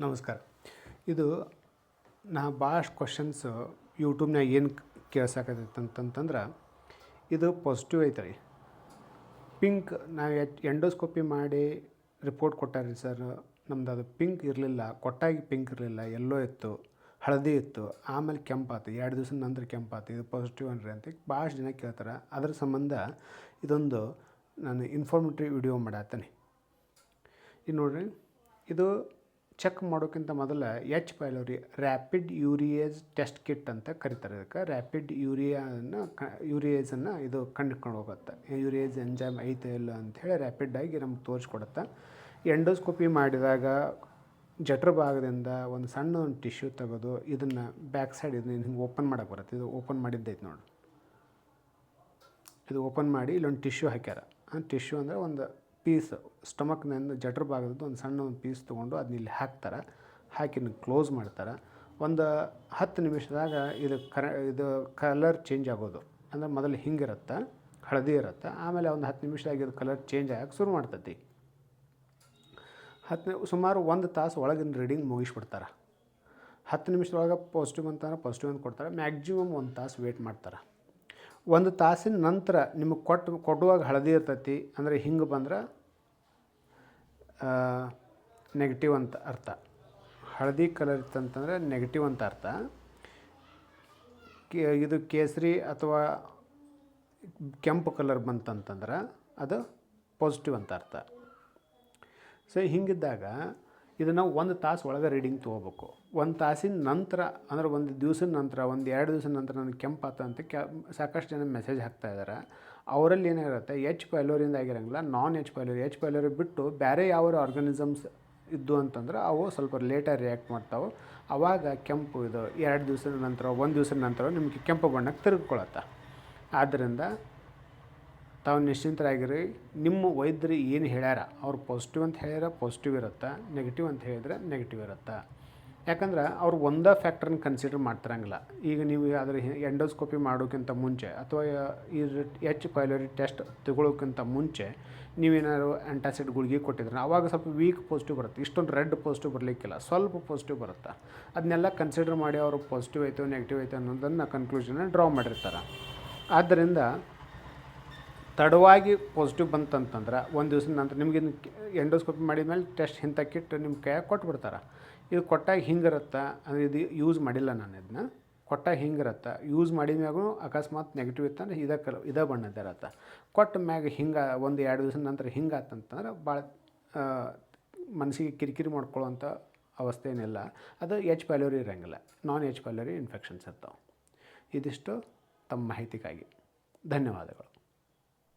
ನಮಸ್ಕಾರ. ಇದು ನಾ ಭಾಳಷ್ಟು ಕ್ವಶನ್ಸ್ ಯೂಟ್ಯೂಬ್ನಾಗ ಏನು ಕೇಳ್ಸಕತ್ತೈತೆ ಅಂತಂತಂದ್ರೆ ಇದು ಪಾಸಿಟಿವ್ ಐತೆ ರೀ. ಪಿಂಕ್ ನಾವು ಎಂಡೋಸ್ಕೋಪಿ ಮಾಡಿ ರಿಪೋರ್ಟ್ ಕೊಟ್ಟಾರಿ ಸರ್ ನಮ್ದು ಅದು ಪಿಂಕ್ ಇರಲಿಲ್ಲ, ಕೊಟ್ಟಾಗಿ ಪಿಂಕ್ ಇರಲಿಲ್ಲ ಎಲ್ಲೋ ಇತ್ತು, ಹಳದಿ ಇತ್ತು, ಆಮೇಲೆ ಕೆಂಪಾತು, ಎರಡು ದಿವಸ ನಂತರ ಕೆಂಪಾತು, ಇದು ಪಾಸಿಟಿವ್ ಅನ್ರಿ ಅಂತ ಭಾಳಷ್ಟು ಜನ ಕೇಳ್ತಾರೆ. ಅದ್ರ ಸಂಬಂಧ ಇದೊಂದು ನಾನು ಇನ್ಫಾರ್ಮೇಟಿವ್ ವಿಡಿಯೋ ಮಾಡತ್ತೇನೆ. ಇದು ನೋಡ್ರಿ, ಇದು ಚೆಕ್ ಮಾಡೋಕ್ಕಿಂತ ಮೊದಲು H pylori rapid urease test kit ಅಂತ ಕರೀತಾರೆ. ಅದಕ್ಕೆ ರ್ಯಾಪಿಡ್ ಯೂರಿಯಾನ ಕ ಯೂರಿಯೇಜನ್ನು ಇದು ಕಂಡುಕೊಂಡು ಹೋಗುತ್ತೆ. ಯೂರಿಯೇಜ್ ಎಂಜೈಮ್ ಐತೆ ಇಲ್ಲ ಅಂಥೇಳಿ ರ್ಯಾಪಿಡ್ಡಾಗಿ ನಮ್ಗೆ ತೋರಿಸ್ಕೊಡುತ್ತೆ. ಎಂಡೋಸ್ಕೋಪಿ ಮಾಡಿದಾಗ ಜಠರ ಭಾಗದಿಂದ ಒಂದು ಸಣ್ಣ ಒಂದು ಟಿಶ್ಯೂ ತೆಗೆದು ಇದನ್ನು ಬ್ಯಾಕ್ ಸೈಡ್ ಇದನ್ನ ಹಿಂಗೆ ಓಪನ್ ಮಾಡೋಕೆ ಬರುತ್ತೆ. ಇದು ಓಪನ್ ಮಾಡಿದ್ದೈತೆ ನೋಡಿ. ಇದು ಓಪನ್ ಮಾಡಿ ಇಲ್ಲೊಂದು ಟಿಶ್ಯೂ ಹಾಕ್ಯಾರ. ಆ ಟಿಶ್ಯೂ ಅಂದರೆ ಒಂದು ಪೀಸ್ ಸ್ಟಮಕ್ನಿಂದ ಜಠರ ಭಾಗದ್ದು ಒಂದು ಸಣ್ಣ ಒಂದು ಪೀಸ್ ತೊಗೊಂಡು ಅದನ್ನ ಇಲ್ಲಿ ಹಾಕ್ತಾರೆ. ಹಾಕಿ ಕ್ಲೋಸ್ ಮಾಡ್ತಾರೆ. ಒಂದು ಹತ್ತು ನಿಮಿಷದಾಗ ಇದು ಕರ, ಇದು ಕಲರ್ ಚೇಂಜ್ ಆಗೋದು. ಅಂದರೆ ಮೊದಲು ಹಿಂಗಿರುತ್ತೆ, ಹಳದಿ ಇರುತ್ತೆ. ಆಮೇಲೆ ಒಂದು ಹತ್ತು ನಿಮಿಷದಾಗ ಇದು ಕಲರ್ ಚೇಂಜ್ ಆಗಕ್ಕೆ ಶುರು ಮಾಡ್ತೈತಿ. ಹತ್ತು ಸುಮಾರು ಒಂದು ತಾಸು ಒಳಗಿನ ರೀಡಿಂಗ್ ಮುಗಿಸ್ಬಿಡ್ತಾರೆ. ಹತ್ತು ನಿಮಿಷದೊಳಗೆ ಪಾಸಿಟಿವ್ ಅಂತಂದ್ರೆ ಪಾಸಿಟಿವ್ ಅಂತ ಕೊಡ್ತಾರೆ. ಮ್ಯಾಕ್ಸಿಮಮ್ ಒಂದು ತಾಸು ವೇಟ್ ಮಾಡ್ತಾರೆ. ಒಂದು ತಾಸಿನ ನಂತರ ನಿಮಗೆ ಕೊಟ್ಟು, ಕೊಡುವಾಗ ಹಳದಿ ಇರ್ತೈತಿ, ಅಂದರೆ ಹಿಂಗೆ ಬಂದ್ರೆ ನೆಗೆಟಿವ್ ಅಂತ ಅರ್ಥ. ಹಳದಿ ಕಲರ್ ಇತ್ತಂತಂದರೆ ನೆಗೆಟಿವ್ ಅಂತ ಅರ್ಥ. ಕೆ, ಇದು ಕೇಸರಿ ಅಥವಾ ಕೆಂಪು ಕಲರ್ ಬಂತಂತಂದ್ರೆ ಅದು ಪಾಸಿಟಿವ್ ಅಂತ ಅರ್ಥ. ಸೊ ಹಿಂಗಿದ್ದಾಗ ಇದನ್ನು ಒಂದು ತಾಸು ಒಳಗೆ ರೀಡಿಂಗ್ ತೊಗೋಬೇಕು. ಒಂದು ತಾಸಿನ ನಂತರ, ಅಂದ್ರೆ ಒಂದು ದಿವ್ಸದ ನಂತರ, ಒಂದು ಎರಡು ದಿವಸದ ನಂತರ ನನಗೆ ಕೆಂಪಾತ ಅಂತ ಕೆ, ಸಾಕಷ್ಟು ಜನ ಮೆಸೇಜ್ ಹಾಕ್ತಾ ಇದ್ದಾರೆ ಅವರಲ್ಲಿ ಏನಾಗಿರುತ್ತೆ ಎಚ್ ಪೈಲೋರಿಂದ ಆಗಿರಂಗಿಲ್ಲ non H pylori H pylori ಬಿಟ್ಟು ಬೇರೆ ಯಾವ ಆರ್ಗನಿಸಮ್ಸ್ ಇದ್ದು ಅಂತಂದ್ರೆ ಅವು ಸ್ವಲ್ಪ ಲೇಟಾಗಿ ರಿಯಾಕ್ಟ್ ಮಾಡ್ತಾವೆ. ಆವಾಗ ಕೆಂಪು ಇದು, ಎರಡು ದಿವಸದ ನಂತರ, ಒಂದು ದಿವಸದ ನಂತರ ನಿಮಗೆ ಕೆಂಪು ಬಣ್ಣಕ್ಕೆ ತಿರುಗ್ಕೊಳತ್ತ. ಆದ್ದರಿಂದ ತಾವು ನಿಶ್ಚಿಂತರಾಗಿರಿ. ನಿಮ್ಮ ವೈದ್ಯರು ಏನು ಹೇಳ್ಯಾರ? ಅವ್ರು ಪಾಸಿಟಿವ್ ಅಂತ ಹೇಳ್ಯಾರ ಪಾಸಿಟಿವ್ ಇರುತ್ತೆ. ನೆಗೆಟಿವ್ ಅಂತ ಹೇಳಿದ್ರೆ ನೆಗೆಟಿವ್ ಇರುತ್ತೆ. ಯಾಕಂದ್ರೆ ಅವ್ರು ಒಂದೇ ಫ್ಯಾಕ್ಟ್ರನ್ನ ಕನ್ಸಿಡರ್ ಮಾಡ್ತಿರಂಗಿಲ್ಲ. ಈಗ ನೀವು ಅದರ ಎಂಡೋಸ್ಕೋಪಿ ಮಾಡೋಕ್ಕಿಂತ ಮುಂಚೆ ಅಥವಾ ಈ ಎಚ್ ಪೈಲೋರಿ ಟೆಸ್ಟ್ ತಗೊಳ್ಳೋಕ್ಕಿಂತ ಮುಂಚೆ ನೀವೇನಾದ್ರು ಆ್ಯಂಟಾಸಿಡ್ ಗುಳಿಗೆ ಕೊಟ್ಟಿದ್ರೆ ಅವಾಗ ಸ್ವಲ್ಪ ವೀಕ್ ಪಾಸಿಟಿವ್ ಬರುತ್ತೆ. ಇಷ್ಟೊಂದು ರೆಡ್ ಪಾಸಿಟಿವ್ ಬರಲಿಕ್ಕಿಲ್ಲ. ಸ್ವಲ್ಪ ಪಾಸಿಟಿವ್ ಬರುತ್ತೆ. ಅದನ್ನೆಲ್ಲ ಕನ್ಸಿಡರ್ ಮಾಡಿ ಅವರು ಪಾಸಿಟಿವ್ ಆಯಿತು ನೆಗೆಟಿವ್ ಆಯಿತು ಅನ್ನೋದನ್ನು ಕನ್ಕ್ಲೂಷನ್ನ ಡ್ರಾ ಮಾಡಿರ್ತಾರೆ. ಆದ್ದರಿಂದ ತಡವಾಗಿ ಪಾಸಿಟಿವ್ ಬಂತಂತಂದ್ರೆ ಒಂದು ದಿವಸದ ನಂತರ ನಿಮಗೆ ಎಂಡೋಸ್ಕೋಪಿ ಮಾಡಿದ ಮೇಲೆ ಟೆಸ್ಟ್ ಇಂಥ ಕಿಟ್ ನಿಮ್ಮ ಕೈಯಾಗ ಕೊಟ್ಬಿಡ್ತಾರೆ. ಇದು ಕೊಟ್ಟಾಗ ಹಿಂಗಿರುತ್ತೆ, ಅಂದರೆ ಇದು ಯೂಸ್ ಮಾಡಿಲ್ಲ ನಾನು ಇದನ್ನ ಕೊಟ್ಟಾಗ ಹಿಂಗಿರುತ್ತೆ ಯೂಸ್ ಮಾಡಿದ ಮ್ಯಾಗೂ ಅಕಸ್ಮಾತ್ ನೆಗೆಟಿವ್ ಇತ್ತಂದ್ರೆ ಇದೇ ಕಲ ಇದೇ ಬಣ್ಣದ ಕೊಟ್ಟ ಮ್ಯಾಗ ಹಿಂಗೆ, ಒಂದು ಎರಡು ದಿವ್ಸದ ನಂತರ ಹಿಂಗಾತಂತಂದ್ರೆ ಭಾಳ ಮನಸ್ಸಿಗೆ ಕಿರಿಕಿರಿ ಮಾಡ್ಕೊಳ್ಳೋವಂಥ ಅವಸ್ಥೆ ಏನಿಲ್ಲ ಅದು ಎಚ್ ಪ್ಯಾಲೋರಿ ಇರೋಂಗಿಲ್ಲ. ನಾನ್ ಎಚ್ ಪ್ಯಾಲೋರಿ ಇನ್ಫೆಕ್ಷನ್ಸ್ ಇರ್ತಾವೆ. ಇದಿಷ್ಟು ತಮ್ಮ ಮಾಹಿತಿಗಾಗಿ. ಧನ್ಯವಾದಗಳು.